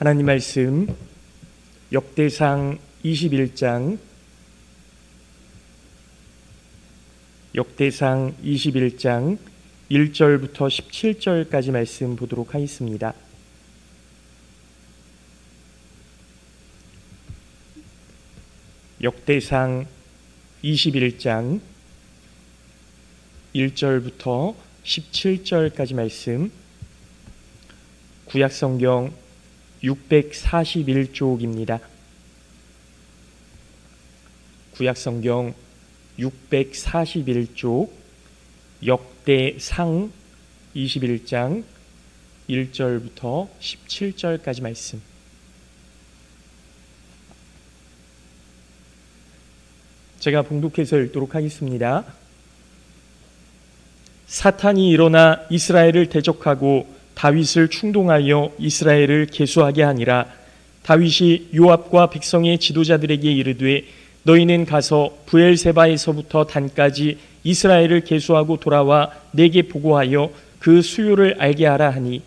하나님 말씀 역대상 21장 역대상 21장 1절부터 17절까지 말씀 보도록 하겠습니다. 역대상 21장 1절부터 17절까지 말씀 구약 성경 641쪽입니다. 구약 성경 641쪽 역대상 21장 1절부터 17절까지 말씀. 제가 봉독해서 읽도록 하겠습니다. 사탄이 일어나 이스라엘을 대적하고 다윗을 충동하여 이스라엘을 계수하게 하니라. 다윗이 요압과 백성의 지도자들에게 이르되 너희는 가서 부엘세바에서부터 단까지 이스라엘을 계수하고 돌아와 내게 보고하여 그 수요를 알게 하라 하니.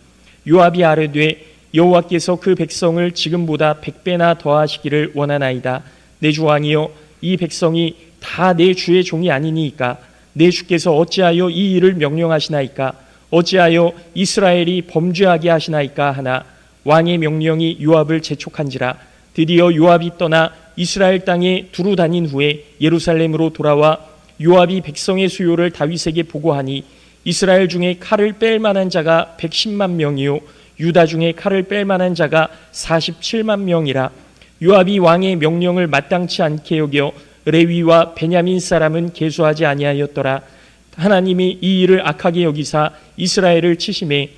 요압이 아뢰되 여호와께서 그 백성을 지금보다 백배나 더하시기를 원하나이다. 내 주 왕이여 이 백성이 다 내 주의 종이 아니니까. 내 주께서 어찌하여 이 일을 명령하시나이까 어찌하여 이스라엘이 범죄하게 하시나이까 하나 왕의 명령이 요압을 재촉한지라 드디어 요압이 떠나 이스라엘 땅에 두루 다닌 후에 예루살렘으로 돌아와 요압이 백성의 수요를 다윗에게 보고하니 이스라엘 중에 칼을 뺄 만한 자가 110만 명이요 유다 중에 칼을 뺄 만한 자가 47만 명이라. 요압이 왕의 명령을 마땅치 않게 여겨 레위와 베냐민 사람은 계수하지 아니하였더라 하나님이 이 일을 악하게 여기사 이스라엘을 치심해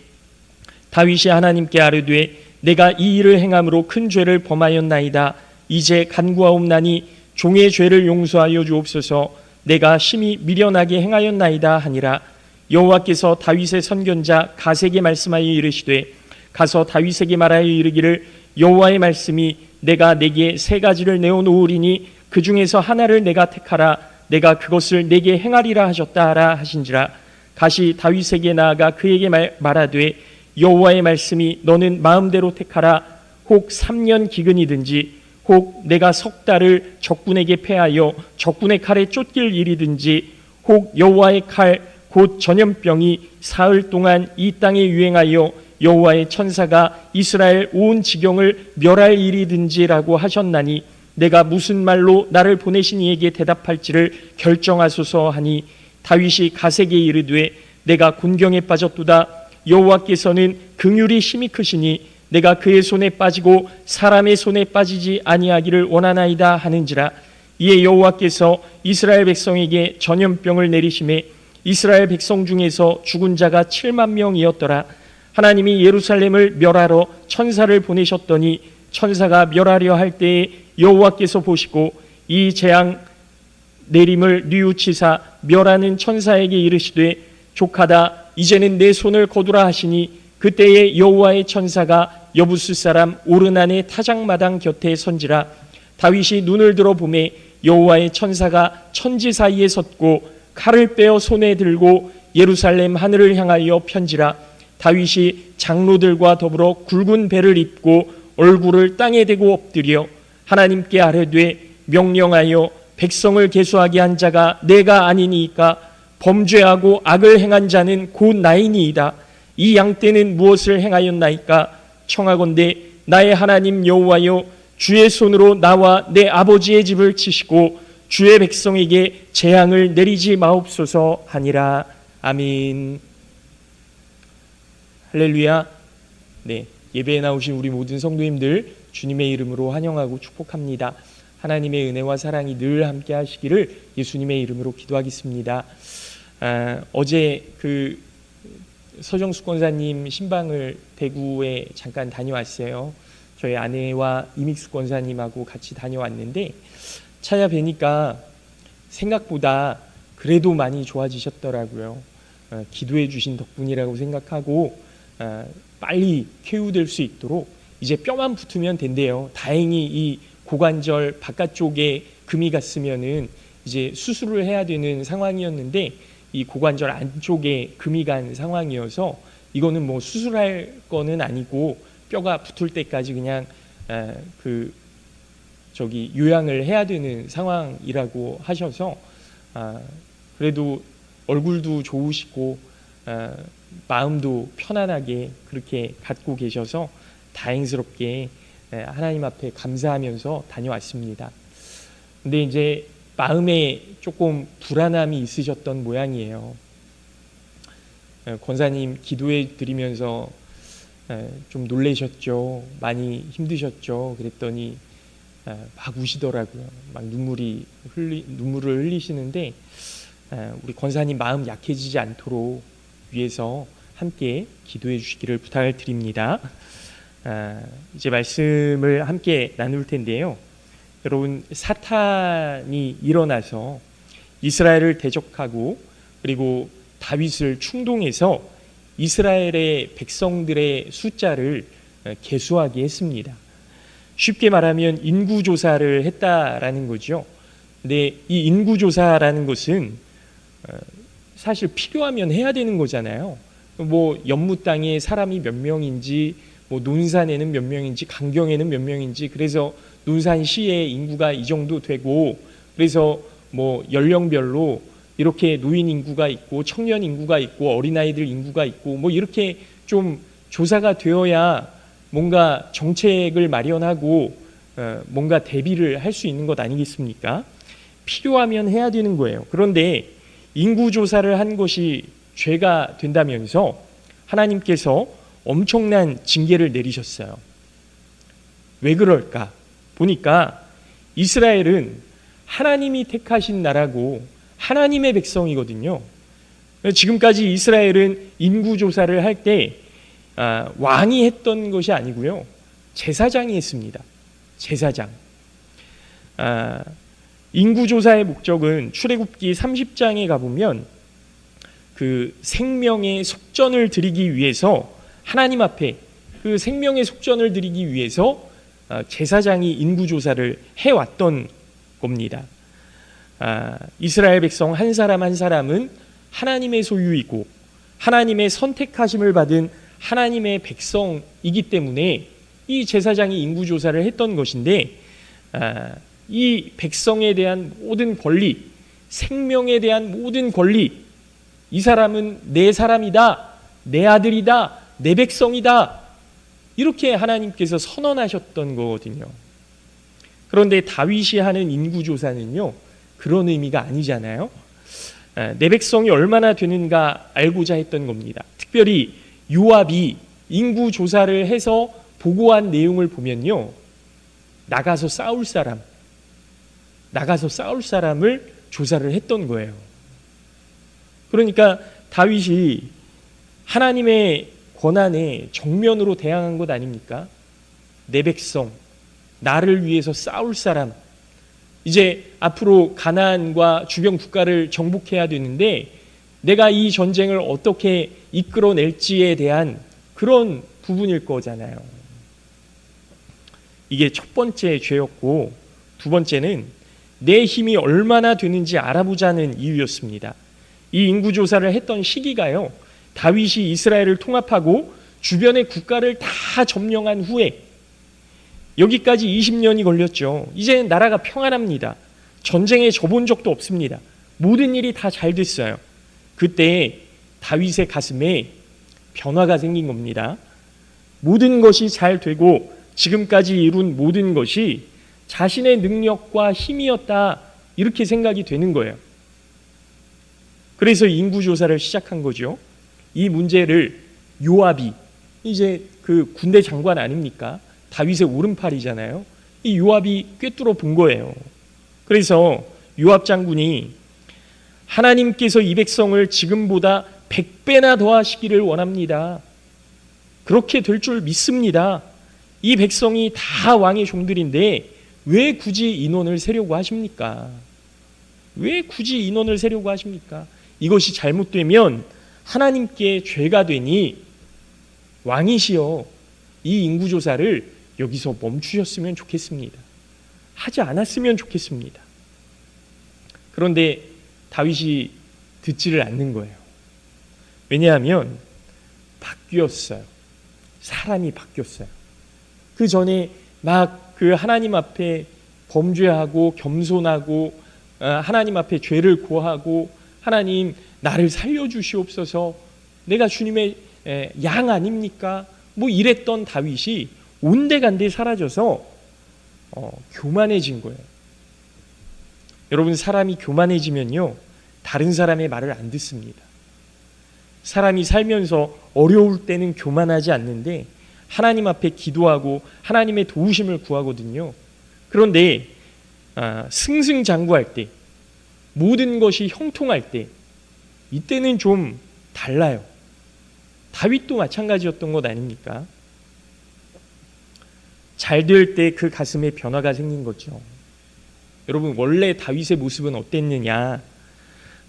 다윗이 하나님께 아뢰되 내가 이 일을 행함으로 큰 죄를 범하였나이다. 이제 간구하옵나니 종의 죄를 용서하여 주옵소서. 내가 심히 미련하게 행하였나이다 하니라. 여호와께서 다윗의 선견자 가세게 말씀하여 이르시되 가서 다윗에게 말하여 이르기를 여호와의 말씀이 내가 내게 세 가지를 내어 놓으리니 그 중에서 하나를 내가 택하라 내가 그것을 내게 행하리라 하셨다 하라 하신지라 가시 다윗에게 나아가 그에게 말, 말하되 여호와의 말씀이 너는 마음대로 택하라. 혹 3년 기근이든지 혹 내가 석 달을 적군에게 패하여 적군의 칼에 쫓길 일이든지 혹 여호와의 칼 곧 전염병이 사흘 동안 이 땅에 유행하여 여호와의 천사가 이스라엘 온 지경을 멸할 일이든지라고 하셨나니 내가 무슨 말로 나를 보내신 이에게 대답할지를 결정하소서 하니 다윗이 가세게 이르되 내가 곤경에 빠졌도다. 여호와께서는 긍휼이 힘이 크시니 내가 그의 손에 빠지고 사람의 손에 빠지지 아니하기를 원하나이다 하는지라. 이에 여호와께서 이스라엘 백성에게 전염병을 내리심에 이스라엘 백성 중에서 죽은 자가 7만 명이었더라. 하나님이 예루살렘을 멸하러 천사를 보내셨더니 천사가 멸하려 할 때에 여호와께서 보시고 이 재앙 내림을 뉘우치사 멸하는 천사에게 이르시되 족하다 이제는 내 손을 거두라 하시니 그때에 여호와의 천사가 여부스 사람 오르난의 타작마당 곁에 선지라. 다윗이 눈을 들어 보매 여호와의 천사가 천지 사이에 섰고 칼을 빼어 손에 들고 예루살렘 하늘을 향하여 편지라. 다윗이 장로들과 더불어 굵은 배를 입고 얼굴을 땅에 대고 엎드려 하나님께 아뢰되 명령하여 백성을 계수하게 한 자가 내가 아니니까 범죄하고 악을 행한 자는 곧 나이니이다 이 양떼는 무엇을 행하였나이까 청하건대 나의 하나님 여호와여 주의 손으로 나와 내 아버지의 집을 치시고 주의 백성에게 재앙을 내리지 마옵소서 하니라 아멘. 할렐루야. 네, 예배에 나오신 우리 모든 성도님들 주님의 이름으로 환영하고 축복합니다. 하나님의 은혜와 사랑이 늘 함께 하시기를 예수님의 이름으로 기도하겠습니다. 아, 어제 그 서정수 권사님 신방을 대구에 잠깐 다녀왔어요. 저희 아내와 이믹수 권사님하고 같이 다녀왔는데 찾아뵈니까 생각보다 그래도 많이 좋아지셨더라고요. 어, 기도해 주신 덕분이라고 생각하고 어, 빨리 쾌유될 수 있도록 이제 뼈만 붙으면 된대요. 다행히 이 고관절 바깥쪽에 금이 갔으면은 이제 수술을 해야 되는 상황이었는데 이 고관절 안쪽에 금이 간 상황이어서 이거는 뭐 수술할 거는 아니고 뼈가 붙을 때까지 그냥 에, 그 저기 요양을 해야 되는 상황이라고 하셔서 아, 그래도 얼굴도 좋으시고 아, 마음도 편안하게 그렇게 갖고 계셔서 다행스럽게 에, 하나님 앞에 감사하면서 다녀왔습니다. 근데 이제 마음에 조금 불안함이 있으셨던 모양이에요. 에, 권사님 기도해 드리면서 에, 좀 놀라셨죠. 많이 힘드셨죠. 그랬더니 에, 막 우시더라고요. 막 눈물이 흘리 눈물을 흘리시는데 에, 우리 권사님 마음 약해지지 않도록 위해서 함께 기도해 주시기를 부탁을 드립니다. 아, 이제 말씀을 함께 나눌 텐데요. 여러분 사탄이 일어나서 이스라엘을 대적하고 그리고 다윗을 충동해서 이스라엘의 백성들의 숫자를 어, 개수하게 했습니다. 쉽게 말하면 인구 조사를 했다라는 거죠. 근데 이 인구 조사라는 것은 어, 사실 필요하면 해야 되는 거잖아요. 뭐 연무 땅에 사람이 몇 명인지 뭐 논산에는 몇 명인지 강경에는 몇 명인지 그래서 논산시의 인구가 이 정도 되고 그래서 뭐 연령별로 이렇게 노인 인구가 있고 청년 인구가 있고 어린아이들 인구가 있고 뭐 이렇게 좀 조사가 되어야 뭔가 정책을 마련하고 어, 뭔가 대비를 할 수 있는 것 아니겠습니까? 필요하면 해야 되는 거예요. 그런데 인구 조사를 한 것이 죄가 된다면서 하나님께서 엄청난 징계를 내리셨어요. 왜 그럴까? 보니까 이스라엘은 하나님이 택하신 나라고 하나님의 백성이거든요. 지금까지 이스라엘은 인구 조사를 할때 아, 왕이 했던 것이 아니고요. 제사장이 했습니다. 제사장. 아, 인구 조사의 목적은 출애굽기 30장에 가보면 그 생명의 속전을 드리기 위해서 하나님 앞에 그 생명의 속전을 드리기 위해서 아, 제사장이 인구 조사를 해왔던 겁니다. 아, 이스라엘 백성 한 사람 한 사람은 하나님의 소유이고 하나님의 선택하심을 받은 하나님의 백성이기 때문에 이 제사장이 인구 조사를 했던 것인데 아, 이 백성에 대한 모든 권리, 생명에 대한 모든 권리, 이 사람은 내 사람이다, 내 아들이다, 내 백성이다. 이렇게 하나님께서 선언하셨던 거거든요. 그런데 다윗이 하는 인구 조사는요 그런 의미가 아니잖아요. 내 백성이 얼마나 되는가 알고자 했던 겁니다. 특별히 요압이 인구 조사를 해서 보고한 내용을 보면요 나가서 싸울 사람, 나가서 싸울 사람을 조사를 했던 거예요. 그러니까 다윗이 하나님의 권한에 정면으로 대항한 것 아닙니까? 내 백성, 나를 위해서 싸울 사람, 이제 앞으로 가나안과 주변 국가를 정복해야 되는데 내가 이 전쟁을 어떻게 이끌어낼지에 대한 그런 부분일 거잖아요. 이게 첫 번째 죄였고 두 번째는 내 힘이 얼마나 되는지 알아보자는 이유였습니다. 이 인구 조사를 했던 시기가요. 다윗이 이스라엘을 통합하고 주변의 국가를 다 점령한 후에 여기까지 20년이 걸렸죠. 이제 나라가 평안합니다. 전쟁에 져본 적도 없습니다. 모든 일이 다 잘 됐어요. 그때 다윗의 가슴에 변화가 생긴 겁니다. 모든 것이 잘 되고 지금까지 이룬 모든 것이 자신의 능력과 힘이었다. 이렇게 생각이 되는 거예요. 그래서 인구 조사를 시작한 거죠. 이 문제를 요압이 이제 그 군대 장관 아닙니까? 다윗의 오른팔이잖아요. 이 요압이 꿰뚫어 본 거예요. 그래서 요압 장군이 하나님께서 이 백성을 지금보다 100배나 더 하시기를 원합니다. 그렇게 될 줄 믿습니다. 이 백성이 다 왕의 종들인데 왜 굳이 인원을 세려고 하십니까? 왜 굳이 인원을 세려고 하십니까? 이것이 잘못되면 하나님께 죄가 되니 왕이시여 이 인구조사를 여기서 멈추셨으면 좋겠습니다. 하지 않았으면 좋겠습니다. 그런데 다윗이 듣지를 않는 거예요. 왜냐하면 바뀌었어요. 사람이 바뀌었어요. 그 전에 막 그 하나님 앞에 범죄하고 겸손하고 어, 하나님 앞에 죄를 고하고 하나님 나를 살려 주시옵소서 내가 주님의 에, 양 아닙니까? 뭐 이랬던 다윗이 온데간데 사라져서 어, 교만해진 거예요. 여러분 사람이 교만해지면요 다른 사람의 말을 안 듣습니다. 사람이 살면서 어려울 때는 교만하지 않는데 하나님 앞에 기도하고 하나님의 도우심을 구하거든요. 그런데 아, 승승장구할 때 모든 것이 형통할 때 이때는 좀 달라요. 다윗도 마찬가지였던 것 아닙니까? 잘 될 때 그 가슴에 변화가 생긴 거죠. 여러분 원래 다윗의 모습은 어땠느냐?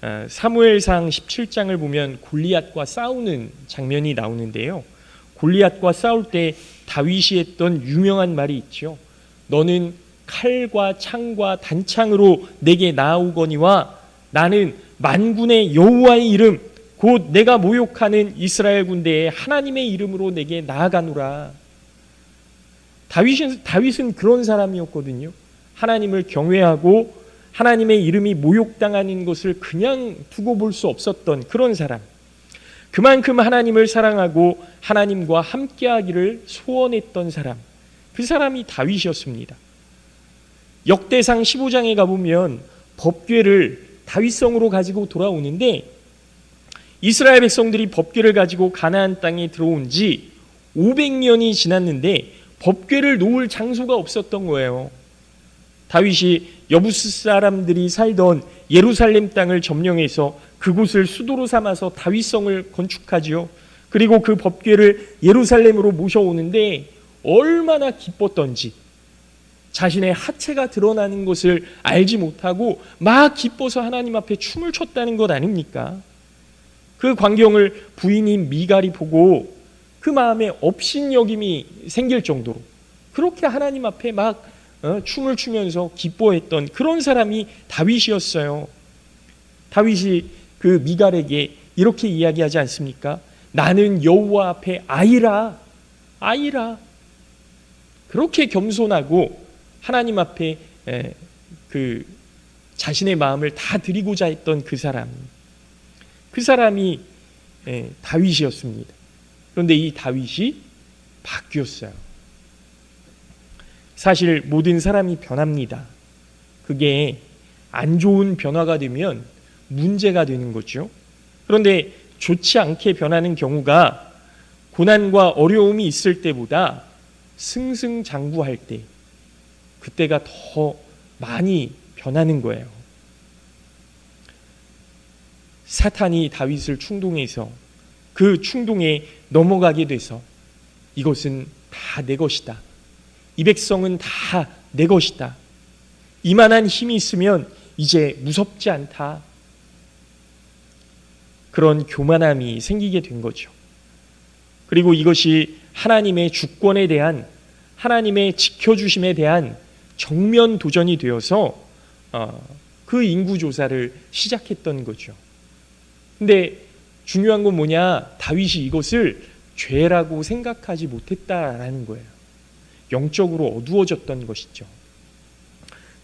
아, 사무엘상 17장을 보면 골리앗과 싸우는 장면이 나오는데요. 골리앗과 싸울 때 다윗이 했던 유명한 말이 있죠. 너는 칼과 창과 단창으로 내게 나아오거니와 나는 만군의 여호와의 이름 곧 내가 모욕하는 이스라엘 군대의 하나님의 이름으로 내게 나아가노라. 다윗은 다윗은 그런 사람이었거든요. 하나님을 경외하고 하나님의 이름이 모욕당하는 것을 그냥 두고 볼 수 없었던 그런 사람. 그만큼 하나님을 사랑하고 하나님과 함께하기를 소원했던 사람. 그 사람이 다윗이었습니다. 역대상 15장에 가보면 법궤를 다윗성으로 가지고 돌아오는데 이스라엘 백성들이 법궤를 가지고 가나안 땅에 들어온 지 500년이 지났는데 법궤를 놓을 장소가 없었던 거예요. 다윗이 여부스 사람들이 살던 예루살렘 땅을 점령해서 그곳을 수도로 삼아서 다윗성을 건축하지요. 그리고 그 법궤를 예루살렘으로 모셔오는데 얼마나 기뻤던지 자신의 하체가 드러나는 것을 알지 못하고 막 기뻐서 하나님 앞에 춤을 췄다는 것 아닙니까? 그 광경을 부인인 미갈이 보고 그 마음에 업신여김이 생길 정도로 그렇게 하나님 앞에 막 어, 춤을 추면서 기뻐했던 그런 사람이 다윗이었어요. 다윗이 그 미갈에게 이렇게 이야기하지 않습니까? 나는 여호와 앞에 아이라, 아이라. 그렇게 겸손하고 하나님 앞에 그 자신의 마음을 다 드리고자 했던 그 사람, 그 사람이 다윗이었습니다. 그런데 이 다윗이 바뀌었어요. 사실 모든 사람이 변합니다. 그게 안 좋은 변화가 되면 문제가 되는 거죠. 그런데 좋지 않게 변하는 경우가 고난과 어려움이 있을 때보다 승승장구할 때 그때가 더 많이 변하는 거예요. 사탄이 다윗을 충동해서 그 충동에 넘어가게 돼서 이것은 다 내 것이다. 이 백성은 다 내 것이다. 이만한 힘이 있으면 이제 무섭지 않다. 그런 교만함이 생기게 된 거죠. 그리고 이것이 하나님의 주권에 대한 하나님의 지켜주심에 대한 정면 도전이 되어서 어, 그 인구 조사를 시작했던 거죠. 근데 중요한 건 뭐냐? 다윗이 이것을 죄라고 생각하지 못했다라는 거예요. 영적으로 어두워졌던 것이죠.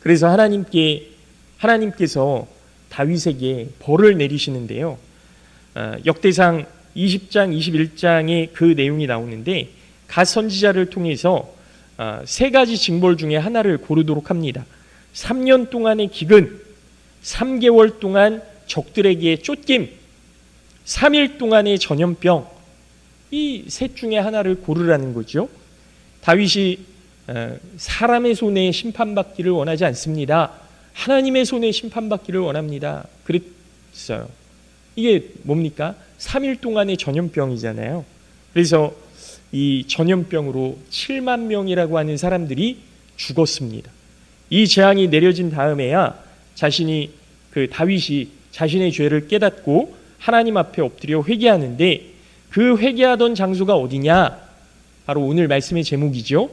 그래서 하나님께 하나님께서 다윗에게 벌을 내리시는데요. 어, 역대상 20장, 21장에 그 내용이 나오는데 가 선지자를 통해서 어, 세 가지 징벌 중에 하나를 고르도록 합니다. 3년 동안의 기근, 3개월 동안 적들에게 쫓김, 3일 동안의 전염병, 이 셋 중에 하나를 고르라는 거죠. 다윗이 어, 사람의 손에 심판받기를 원하지 않습니다. 하나님의 손에 심판받기를 원합니다. 그랬어요. 이게 뭡니까? 3일 동안의 전염병이잖아요. 그래서 이 전염병으로 7만 명이라고 하는 사람들이 죽었습니다. 이 재앙이 내려진 다음에야 자신이 그 다윗이 자신의 죄를 깨닫고 하나님 앞에 엎드려 회개하는데 그 회개하던 장소가 어디냐? 바로 오늘 말씀의 제목이죠.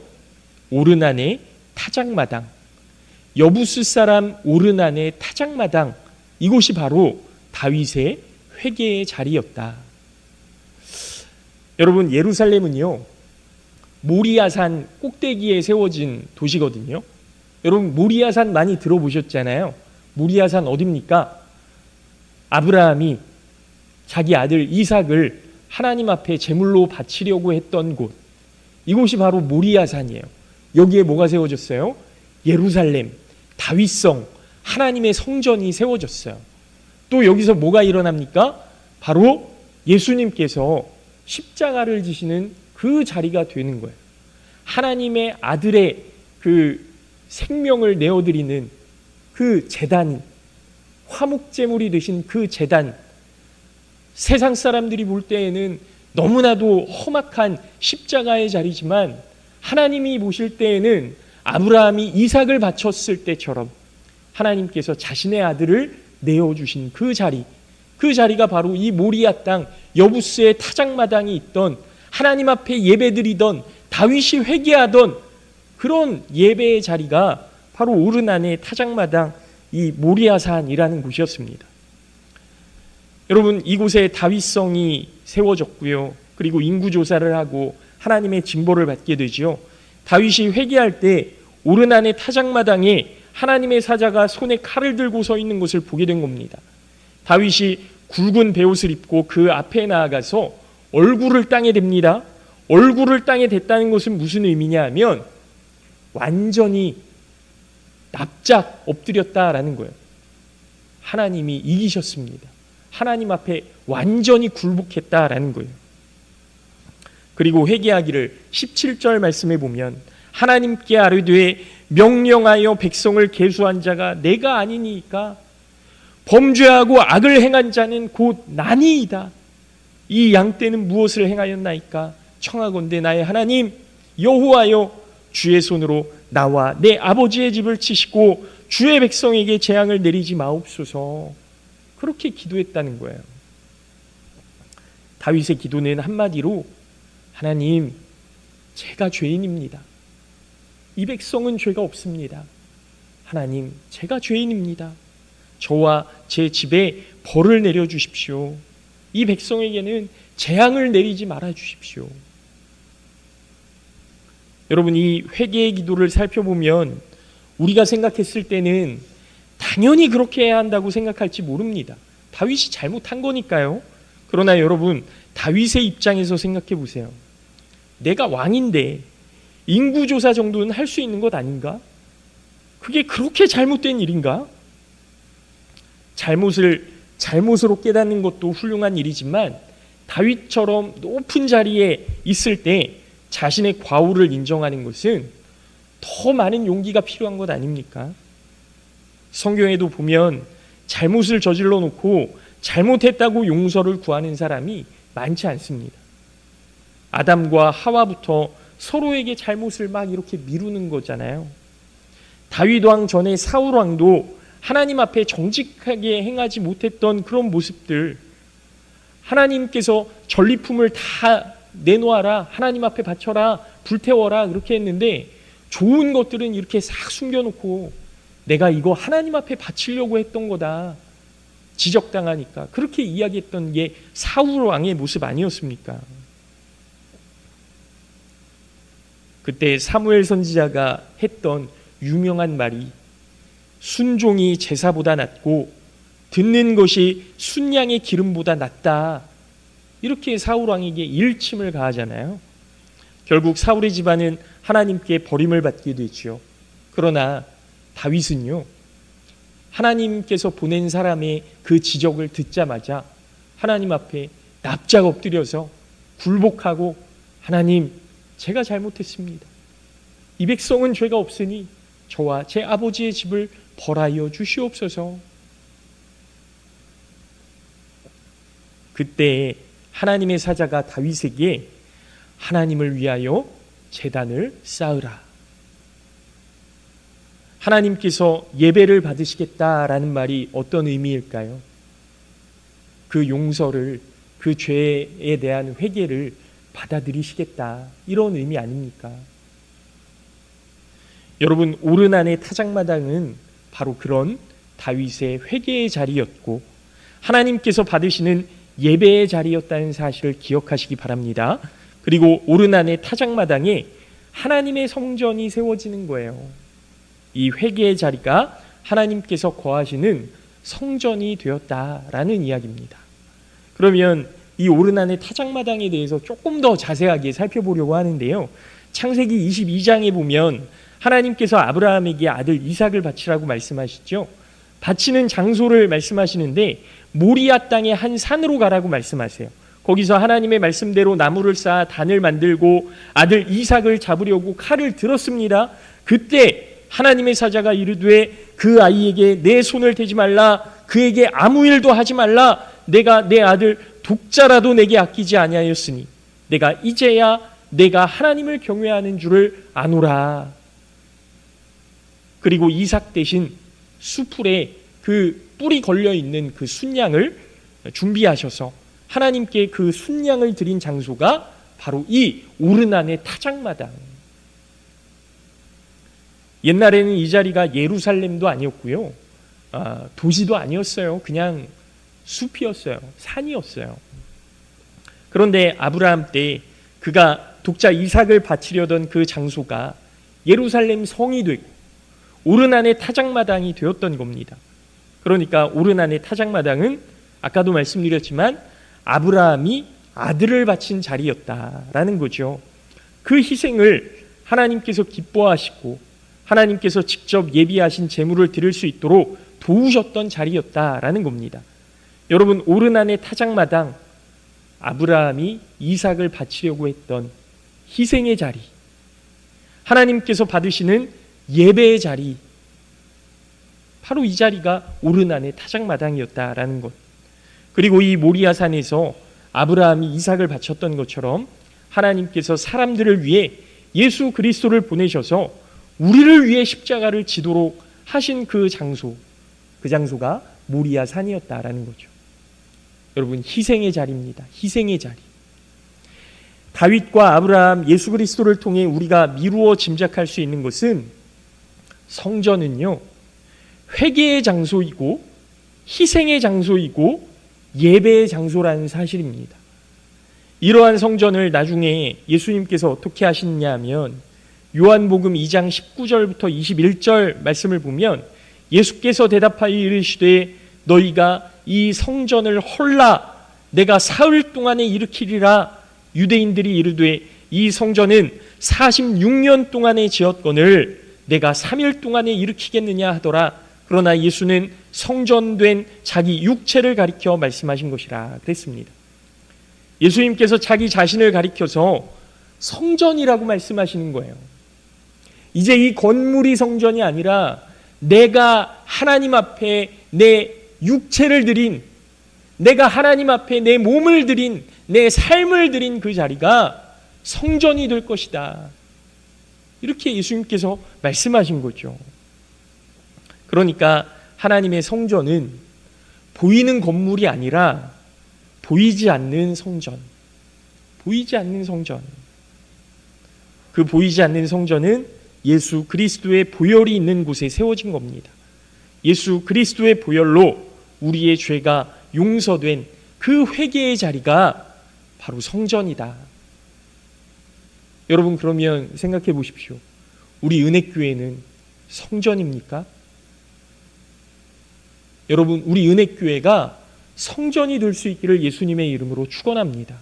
오르난의 타작마당. 여부스 사람 오르난의 타작마당. 이곳이 바로 다윗의 회개의 자리였다. 여러분 예루살렘은요 모리아산 꼭대기에 세워진 도시거든요. 여러분 모리아산 많이 들어보셨잖아요. 모리아산 어딥니까? 아브라함이 자기 아들 이삭을 하나님 앞에 제물로 바치려고 했던 곳. 이곳이 바로 모리아산이에요. 여기에 뭐가 세워졌어요? 예루살렘, 다윗성, 하나님의 성전이 세워졌어요. 또 여기서 뭐가 일어납니까? 바로 예수님께서 십자가를 지시는 그 자리가 되는 거예요. 하나님의 아들의 그 생명을 내어드리는 그 재단, 화목제물이 되신 그 재단, 세상 사람들이 볼 때에는 너무나도 험악한 십자가의 자리지만 하나님이 보실 때에는 아브라함이 이삭을 바쳤을 때처럼 하나님께서 자신의 아들을 내어주신 그 자리, 그 자리가 바로 이 모리아 땅 여부스의 타작마당이 있던 하나님 앞에 예배드리던 다윗이 회개하던 그런 예배의 자리가 바로 오르난의 타작마당 이 모리아산이라는 곳이었습니다. 여러분 이곳에 다윗성이 세워졌고요. 그리고 인구 조사를 하고 하나님의 징벌을 받게 되지요. 다윗이 회개할 때 오르난의 타작마당에 하나님의 사자가 손에 칼을 들고 서 있는 것을 보게 된 겁니다. 다윗이 굵은 베옷을 입고 그 앞에 나아가서 얼굴을 땅에 댑니다. 얼굴을 땅에 댔다는 것은 무슨 의미냐 하면 완전히 납작 엎드렸다라는 거예요. 하나님이 이기셨습니다. 하나님 앞에 완전히 굴복했다라는 거예요. 그리고 회개하기를 17절 말씀에 보면 하나님께 아뢰되 명령하여 백성을 계수한 자가 내가 아니니까 범죄하고 악을 행한 자는 곧 나니이다. 이 양떼는 무엇을 행하였나이까? 청하건대 나의 하나님 여호와여 주의 손으로 나와 내 아버지의 집을 치시고 주의 백성에게 재앙을 내리지 마옵소서. 그렇게 기도했다는 거예요. 다윗의 기도는 한마디로 하나님 제가 죄인입니다. 이 백성은 죄가 없습니다. 하나님 제가 죄인입니다. 저와 제 집에 벌을 내려 주십시오. 이 백성에게는 재앙을 내리지 말아 주십시오. 여러분 이 회개의 기도를 살펴보면 우리가 생각했을 때는 당연히 그렇게 해야 한다고 생각할지 모릅니다. 다윗이 잘못한 거니까요. 그러나 여러분 다윗의 입장에서 생각해 보세요. 내가 왕인데 인구 조사 정도는 할 수 있는 것 아닌가? 그게 그렇게 잘못된 일인가? 잘못을 잘못으로 깨닫는 것도 훌륭한 일이지만 다윗처럼 높은 자리에 있을 때 자신의 과오를 인정하는 것은 더 많은 용기가 필요한 것 아닙니까? 성경에도 보면 잘못을 저질러 놓고 잘못했다고 용서를 구하는 사람이 많지 않습니다. 아담과 하와부터 서로에게 잘못을 막 이렇게 미루는 거잖아요. 다윗 왕 전에 사울 왕도 하나님 앞에 정직하게 행하지 못했던 그런 모습들 하나님께서 전리품을 다 내놓아라 하나님 앞에 바쳐라 불태워라 그렇게 했는데 좋은 것들은 이렇게 싹 숨겨놓고 내가 이거 하나님 앞에 바치려고 했던 거다 지적당하니까 그렇게 이야기했던 게 사울 왕의 모습 아니었습니까? 그때 사무엘 선지자가 했던 유명한 말이 순종이 제사보다 낫고 듣는 것이 순양의 기름보다 낫다. 이렇게 사울 왕에게 일침을 가하잖아요. 결국 사울의 집안은 하나님께 버림을 받게 되지요. 그러나 다윗은요. 하나님께서 보낸 사람의 그 지적을 듣자마자 하나님 앞에 납작 엎드려서 굴복하고 하나님 제가 잘못했습니다. 이 백성은 죄가 없으니 저와 제 아버지의 집을 벌하여 주시옵소서. 그때 하나님의 사자가 다윗에게 하나님을 위하여 재단을 쌓으라. 하나님께서 예배를 받으시겠다라는 말이 어떤 의미일까요? 그 용서를 그 죄에 대한 회개를 받아들이시겠다 이런 의미 아닙니까? 여러분 오르난의 타작마당은 바로 그런 다윗의 회개의 자리였고 하나님께서 받으시는 예배의 자리였다는 사실을 기억하시기 바랍니다. 그리고 오르난의 타작마당에 하나님의 성전이 세워지는 거예요. 이 회개의 자리가 하나님께서 거하시는 성전이 되었다라는 이야기입니다. 그러면 이 오르난의 타작마당에 대해서 조금 더 자세하게 살펴보려고 하는데요. 창세기 22장에 보면 하나님께서 아브라함에게 아들 이삭을 바치라고 말씀하시죠. 바치는 장소를 말씀하시는데 모리아 땅의 한 산으로 가라고 말씀하세요. 거기서 하나님의 말씀대로 나무를 쌓아 단을 만들고 아들 이삭을 잡으려고 칼을 들었습니다. 그때 하나님의 사자가 이르되 그 아이에게 내 손을 대지 말라 그에게 아무 일도 하지 말라 내가 내 아들 독자라도 내게 아끼지 아니하였으니 내가 이제야 내가 하나님을 경외하는 줄을 아노라 그리고 이삭 대신 수풀에 그 뿔이 걸려 있는 그 순양을 준비하셔서 하나님께 그 순양을 드린 장소가 바로 이 오르난의 타작마당. 옛날에는 이 자리가 예루살렘도 아니었고요. 아, 도시도 아니었어요. 그냥 숲이었어요. 산이었어요. 그런데 아브라함 때 그가 독자 이삭을 바치려던 그 장소가 예루살렘 성이 되고 오르난의 타작마당이 되었던 겁니다. 그러니까 오르난의 타작마당은 아까도 말씀드렸지만 아브라함이 아들을 바친 자리였다라는 거죠. 그 희생을 하나님께서 기뻐하시고 하나님께서 직접 예비하신 제물을 드릴 수 있도록 도우셨던 자리였다라는 겁니다. 여러분 오르난의 타작마당 아브라함이 이삭을 바치려고 했던 희생의 자리 하나님께서 받으시는 예배의 자리 바로 이 자리가 오르난의 타작마당이었다라는 것. 그리고 이 모리아 산에서 아브라함이 이삭을 바쳤던 것처럼 하나님께서 사람들을 위해 예수 그리스도를 보내셔서 우리를 위해 십자가를 지도록 하신 그 장소, 그 장소가 모리아 산이었다라는 거죠. 여러분 희생의 자리입니다. 희생의 자리. 다윗과 아브라함, 예수 그리스도를 통해 우리가 미루어 짐작할 수 있는 것은 성전은요 회개의 장소이고 희생의 장소이고 예배의 장소라는 사실입니다. 이러한 성전을 나중에 예수님께서 어떻게 하시느냐면 요한복음 2장 19절부터 21절 말씀을 보면 예수께서 대답하여 이르시되 너희가 이 성전을 헐라 내가 사흘 동안에 일으키리라 유대인들이 이르되 이 성전은 46년 동안에 지었거늘 내가 3일 동안에 일으키겠느냐 하더라 그러나 예수는 성전된 자기 육체를 가리켜 말씀하신 것이라 그랬습니다. 예수님께서 자기 자신을 가리켜서 성전이라고 말씀하시는 거예요. 이제 이 건물이 성전이 아니라 내가 하나님 앞에 내 육체를 드린 내가 하나님 앞에 내 몸을 드린 내 삶을 드린 그 자리가 성전이 될 것이다. 이렇게 예수님께서 말씀하신 거죠. 그러니까 하나님의 성전은 보이는 건물이 아니라 보이지 않는 성전. 보이지 않는 성전. 그 보이지 않는 성전은 예수 그리스도의 보혈이 있는 곳에 세워진 겁니다. 예수 그리스도의 보혈로 우리의 죄가 용서된 그 회개의 자리가 바로 성전이다. 여러분 그러면 생각해 보십시오. 우리 은혜교회는 성전입니까? 여러분 우리 은혜교회가 성전이 될 수 있기를 예수님의 이름으로 축원합니다.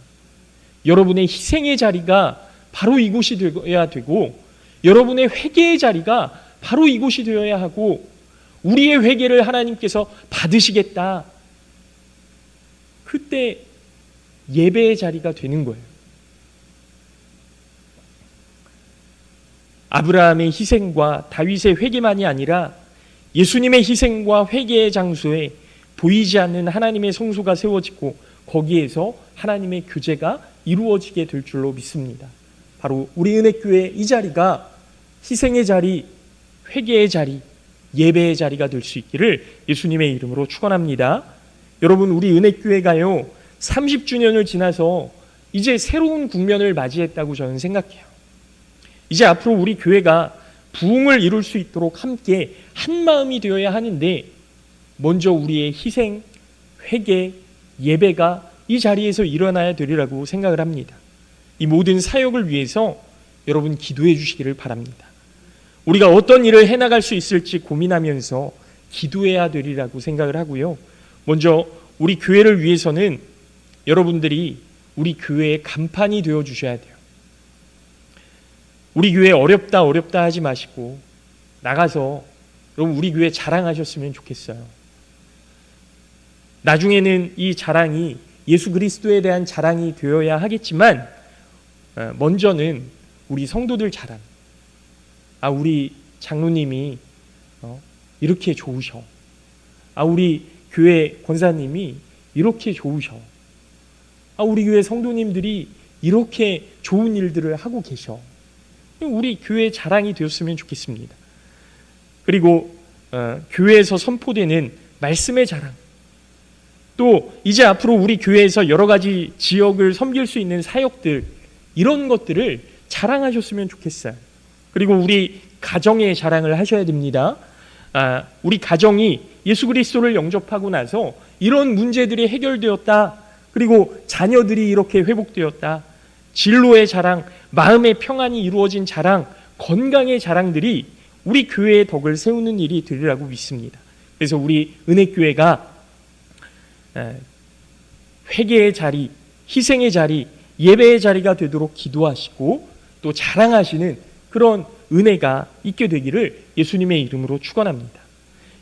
여러분의 희생의 자리가 바로 이곳이 되어야 되고 여러분의 회개의 자리가 바로 이곳이 되어야 하고 우리의 회개를 하나님께서 받으시겠다. 그때 예배의 자리가 되는 거예요. 아브라함의 희생과 다윗의 회개만이 아니라 예수님의 희생과 회개의 장소에 보이지 않는 하나님의 성소가 세워지고 거기에서 하나님의 교제가 이루어지게 될 줄로 믿습니다. 바로 우리 은혜교회 이 자리가 희생의 자리, 회개의 자리, 예배의 자리가 될 수 있기를 예수님의 이름으로 축원합니다. 여러분 우리 은혜교회가요 30주년을 지나서 이제 새로운 국면을 맞이했다고 저는 생각해요. 이제 앞으로 우리 교회가 부흥을 이룰 수 있도록 함께 한 마음이 되어야 하는데 먼저 우리의 희생, 회개, 예배가 이 자리에서 일어나야 되리라고 생각을 합니다. 이 모든 사역을 위해서 여러분 기도해 주시기를 바랍니다. 우리가 어떤 일을 해 나갈 수 있을지 고민하면서 기도해야 되리라고 생각을 하고요. 먼저 우리 교회를 위해서는 여러분들이 우리 교회의 간판이 되어 주셔야 돼요. 우리 교회 어렵다 어렵다 하지 마시고 나가서 여러분 우리 교회 자랑하셨으면 좋겠어요. 나중에는 이 자랑이 예수 그리스도에 대한 자랑이 되어야 하겠지만 어, 먼저는 우리 성도들 자랑. 아 우리 장로님이 어, 이렇게 좋으셔. 아 우리 교회 권사님이 이렇게 좋으셔. 아 우리 교회 성도님들이 이렇게 좋은 일들을 하고 계셔. 우리 교회 자랑이 되었으면 좋겠습니다. 그리고 어, 교회에서 선포되는 말씀의 자랑. 또 이제 앞으로 우리 교회에서 여러 가지 지역을 섬길 수 있는 사역들 이런 것들을 자랑하셨으면 좋겠어요. 그리고 우리 가정의 자랑을 하셔야 됩니다. 아, 우리 가정이 예수 그리스도를 영접하고 나서 이런 문제들이 해결되었다. 그리고 자녀들이 이렇게 회복되었다. 진로의 자랑, 마음의 평안이 이루어진 자랑, 건강의 자랑들이 우리 교회의 덕을 세우는 일이 되리라고 믿습니다. 그래서 우리 은혜교회가 회개의 자리, 희생의 자리, 예배의 자리가 되도록 기도하시고 또 자랑하시는 그런 은혜가 있게 되기를 예수님의 이름으로 축원합니다.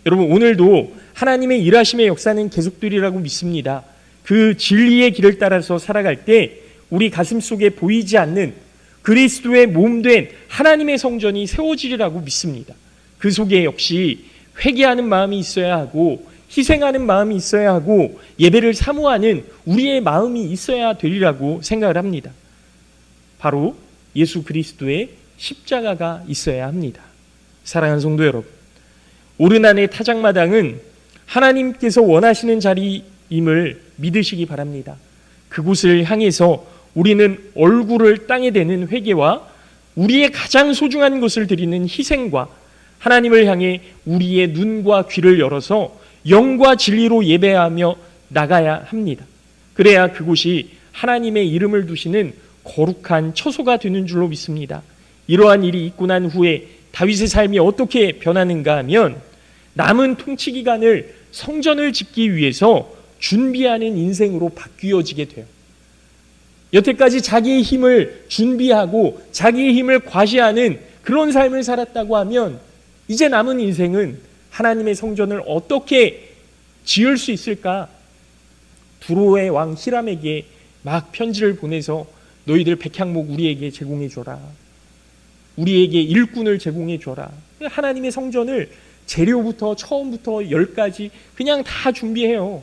여러분 오늘도 하나님의 일하심의 역사는 계속되리라고 믿습니다. 그 진리의 길을 따라서 살아갈 때 우리 가슴 속에 보이지 않는 그리스도의 몸된 하나님의 성전이 세워지리라고 믿습니다. 그 속에 역시 회개하는 마음이 있어야 하고 희생하는 마음이 있어야 하고 예배를 사모하는 우리의 마음이 있어야 되리라고 생각을 합니다. 바로 예수 그리스도의 십자가가 있어야 합니다. 사랑하는 성도 여러분, 오르난의 타작마당은 하나님께서 원하시는 자리임을 믿으시기 바랍니다. 그곳을 향해서 우리는 얼굴을 땅에 대는 회개와 우리의 가장 소중한 것을 드리는 희생과 하나님을 향해 우리의 눈과 귀를 열어서 영과 진리로 예배하며 나가야 합니다. 그래야 그곳이 하나님의 이름을 두시는 거룩한 처소가 되는 줄로 믿습니다. 이러한 일이 있고 난 후에 다윗의 삶이 어떻게 변하는가 하면 남은 통치 기간을 성전을 짓기 위해서 준비하는 인생으로 바뀌어지게 돼요. 여태까지 자기의 힘을 준비하고 자기의 힘을 과시하는 그런 삶을 살았다고 하면 이제 남은 인생은 하나님의 성전을 어떻게 지을 수 있을까? 두로의 왕 히람에게 막 편지를 보내서 너희들 백향목 우리에게 제공해 줘라. 우리에게 일꾼을 제공해 줘라. 하나님의 성전을 재료부터 처음부터 열까지 그냥 다 준비해요.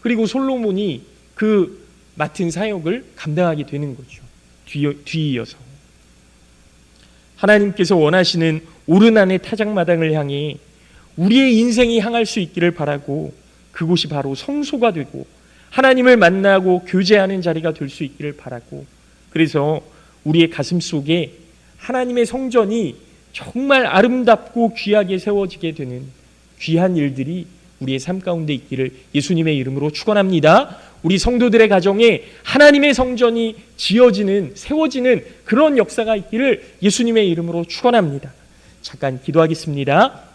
그리고 솔로몬이 그 맡은 사역을 감당하게 되는 거죠. 뒤이어서. 하나님께서 원하시는 오르난의 타작마당을 향해 우리의 인생이 향할 수 있기를 바라고 그곳이 바로 성소가 되고 하나님을 만나고 교제하는 자리가 될 수 있기를 바라고 그래서 우리의 가슴 속에 하나님의 성전이 정말 아름답고 귀하게 세워지게 되는 귀한 일들이 우리의 삶 가운데 있기를 예수님의 이름으로 축원합니다. 우리 성도들의 가정에 하나님의 성전이 지어지는 세워지는 그런 역사가 있기를 예수님의 이름으로 축원합니다. 잠깐 기도하겠습니다.